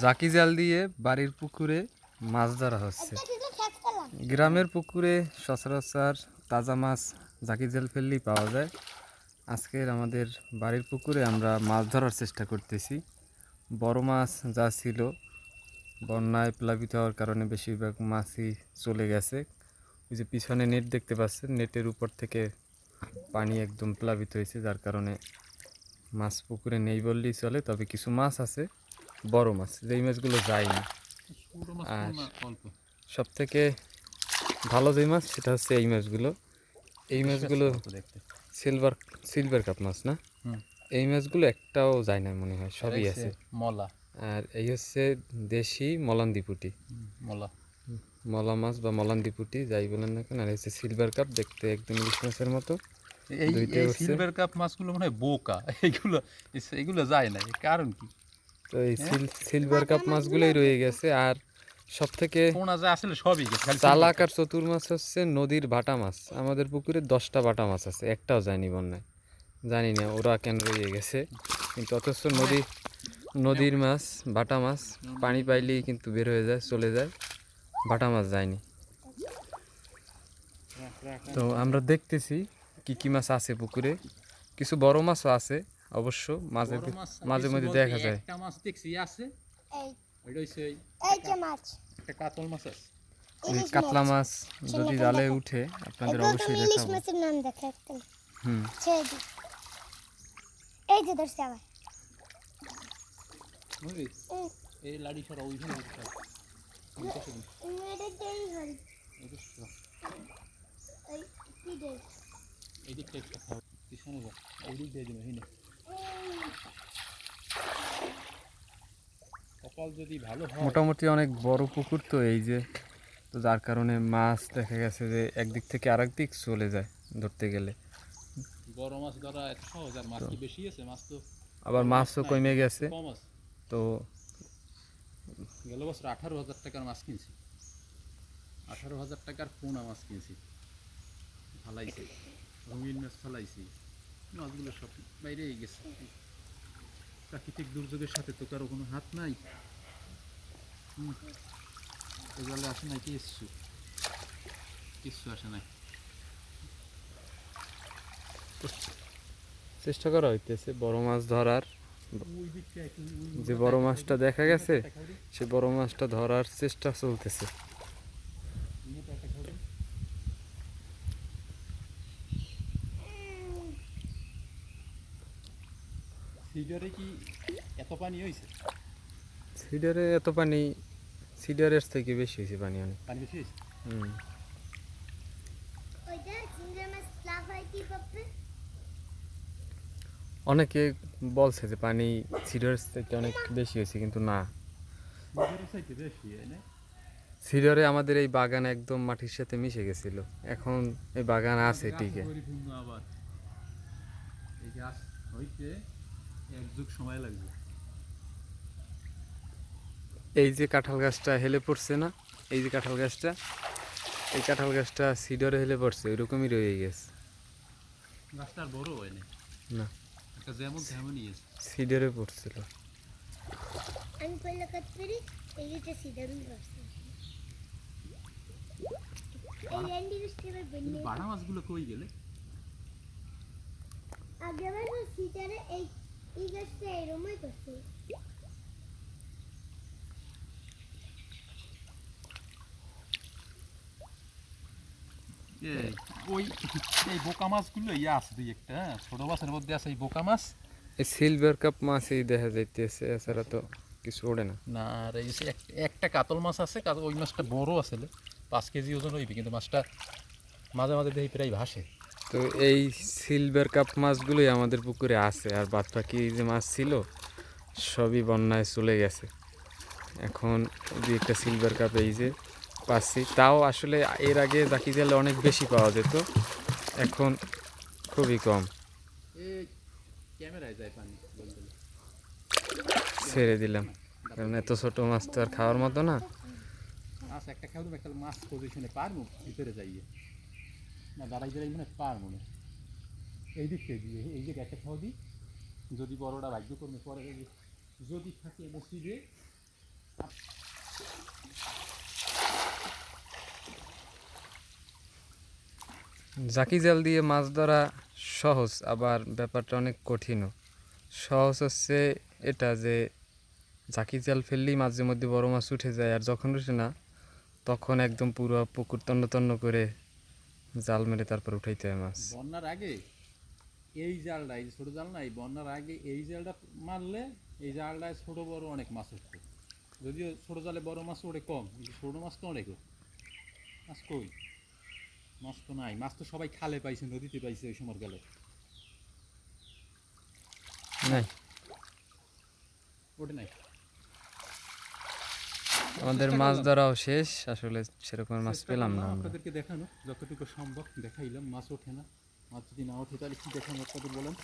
জাকি জাল দিয়ে বাড়ির পুকুরে মাছ ধরা হচ্ছে। গ্রামের পুকুরে সচরাচর তাজা মাছ জাকি জাল ফেললেই পাওয়া যায়। আজকের আমাদের বাড়ির পুকুরে আমরা মাছ ধরার চেষ্টা করতেছি। বড় মাছ যা ছিল, বন্যায় প্লাবিত হওয়ার কারণে বেশিরভাগ মাছই চলে গেছে। ওই যে পিছনে নেট দেখতে পাচ্ছেন, নেটের উপর থেকে পানি একদম প্লাবিত হয়েছে, যার কারণে মাছ পুকুরে নেই বললেই চলে। তবে কিছু মাছ আছে বড় মাছ যেই মাছগুলো যায় না আর- সব থেকে ভালো যেই মাছ সেটা হচ্ছে এই মাছগুলো। এই মাছগুলো সিলভার সিলভার কাপ মাছ না? এই মাছগুলো একটাও যায় না মনে হয় সবই আছে। মলা। আর এই হচ্ছে দেশি মলান্দি পুটি। মলা। মলা মাছ বা মলান্দি পুটি যাই বলেন না কেন আর হচ্ছে সিলভার কাপ দেখতে একদম ইলিশ মাছের মতো। এই সিলভার কাপ মাছগুলো মনে হয় বোকা। এইগুলো এগুলো যায় না কারণ কি? তো এই সিল সিলভার কাপ মাছগুলোই রয়ে গেছে। আর সব থেকে আসলে সবই চালাক আর চতুর মাছ হচ্ছে নদীর ভাটা মাছ। আমাদের পুকুরে দশটা ভাটা মাছ আছে একটাও যায়নি বন্যায়। জানি না ওরা কেন রয়ে গেছে? কিন্তু অথচ নদী নদীর মাছ ভাটা মাছ পানি পাইলেই কিন্তু বের হয়ে যায় চলে যায়। ভাটা মাছ যায়নি। তো আমরা দেখতেছি কি কি মাছ আছে পুকুরে। কিছু বড় মাছও আছে অবশ্য মাঝে মাছ মাঝে মধ্যে দেখা যায়। একটা মাছ দেখছি আছে? ওইটা মাছ। একটা কাতল মাছ আছে। কাতলা মাছ। যদি জালে উঠে আপনাদের অবশ্যই দেখাবো। মাছের নাম দেখো একটা হুম। এই যে ধরছে আবার। এই, এই লাড়ি সরা ওইখানে এই দিকটা পিছনে যা দিক দিয়ে দিবে হিনে যদি ভালো হয় মোটামুটি অনেক বড় পুকুর তো এই যে তো যার কারণে মাছ দেখা গেছে যে একদিক থেকে আরেক দিক চলে যায় ধরতে গেলে। বড় মাছ ধরা এত সহজ আর মাছ কি বেশি আছে? মাছ তো আবার মাছও কমে গেছে। তো গেল বছর আঠারো হাজার টাকার মাছ কিনছি। আঠারো হাজার টাকার পোনা মাছ কিনছি। ফালাইছি রঙিন মাছ ফালাইছি। মাছগুলো সব বাইরে গেছে। প্রাকৃতিক দুর্যোগের সাথে তো কারও কোনো হাত নাই। জলে আসে নাই কিচ্ছু। কিচ্ছু আসে নাই। চেষ্টা করা হইতেছে বড় মাছ ধরার। যে বড় মাছটা দেখা গেছে সে বড় মাছটা ধরার চেষ্টা চলতেছে। সিডারে কি এত পানি হয়েছে সিডারে এত পানি সিডারের থেকে বেশি হয়েছে পানি অনেক। পানি বেশি হয়েছে? হুম। অনেকে বলছে যে পানি সিডারের থেকে অনেক বেশি হয়েছে কিন্তু না। সিডারে আমাদের এই বাগান একদম মাটির সাথে মিশে গেছিল। এখন এই বাগান আছে টিকে পরিপূর্ণ এই গাছ হইতে এক যুগ সময় লাগবে। এই যে কাঁঠাল গাছটা হেলে পড়ছে না এই যে কাঁঠাল গাছটা এই কাঁঠাল গাছটা সিডরে হেলে পড়ছে ওইরকমই রয়ে গেছে। গাছটা বড় হয় না। না যেমন তেমনই আছে সিডরে পড়ছিল। আমি পয়লা কাট করি এই যে সিদারুন করছে এই ল্যান্ডি বন্যে বাড়া মাছগুলো কই গেলে? সিদারে এই এই গাছটা এরমই করছে এই ওই এই বোকা মাছগুলো ইয়ে আছে দুই একটা হ্যাঁ? ছোট মাছের মধ্যে আছে এই বোকা মাছ। এই সিলভার কাপ মাছই দেখা যাইতেছে এছাড়া তো কিছু ওড়ে না। না আর এই একটা কাতল মাছ আছে ওই মাছটা বড় আছে পাঁচ কেজি ওজন হইবে কিন্তু মাছটা মাঝে মাঝে দেখি প্রায় ভাসে। তো এই সিলভার কাপ মাছগুলোই আমাদের পুকুরে আছে আর বাদ বাকি যে মাছ ছিল সবই বন্যায় চলে গেছে। এখন দুই একটা সিলভার কাপ এই যে পাচ্ছি তাও আসলে এর আগে জাকি জালে অনেক বেশি পাওয়া যেত। এখন খুবই কম। এই ক্যামেরায় যায় পানি বলতে ছেড়ে দিলাম। কারণ এত ছোট মাছ তো আর খাওয়ার মতো না। মাছ একটা খাওয়া একটা মাছ পজিশনে পারব ভিতরে যাইয়ে। না দাঁড়াই দাঁড়াই মানে পারব না। এই দিক থেকে দিয়ে এই যে একটা খাওয়া দিই যদি বড়টা ভাগ্য করবে পরে যদি থাকে মসজিদে জাকি জাল দিয়ে মাছ ধরা সহজ, আবার ব্যাপারটা অনেক কঠিনও। সহজ হচ্ছে এটা যে জাকি জাল ফেললেই মাঝে মধ্যে বড় মাছ উঠে যায়, আর যখন উঠে না, তখন একদম পুরো পুকুর তন্ন তন্ন করে জাল মেরে তারপর উঠাইতে হয় মাছ। বন্যার আগে এই জালটা, এই ছোট জাল না, এই বন্যার আগে এই জালটা মারলে এই জালটায় ছোট বড় অনেক মাছ উঠতো। যদিও ছোট জালে বড় মাছ ওঠে কম, কিন্তু ছোট মাছ তো অনেক। মাছ কই? মাছ তো নাই। মাছ তো সবাই খালে পাইছে নদীতে পাইছে ওই সময় গেলে। নাই। ওটা নাই। আমাদের মাছ ধরাও শেষ আসলে সেরকম মাছ পেলাম না আপনাদেরকে দেখানো যতটুকু সম্ভব দেখাইলাম মাছ ওঠে না। মাছ যদি না ওঠে তাহলে কি দেখানো আপনাদের বলেন?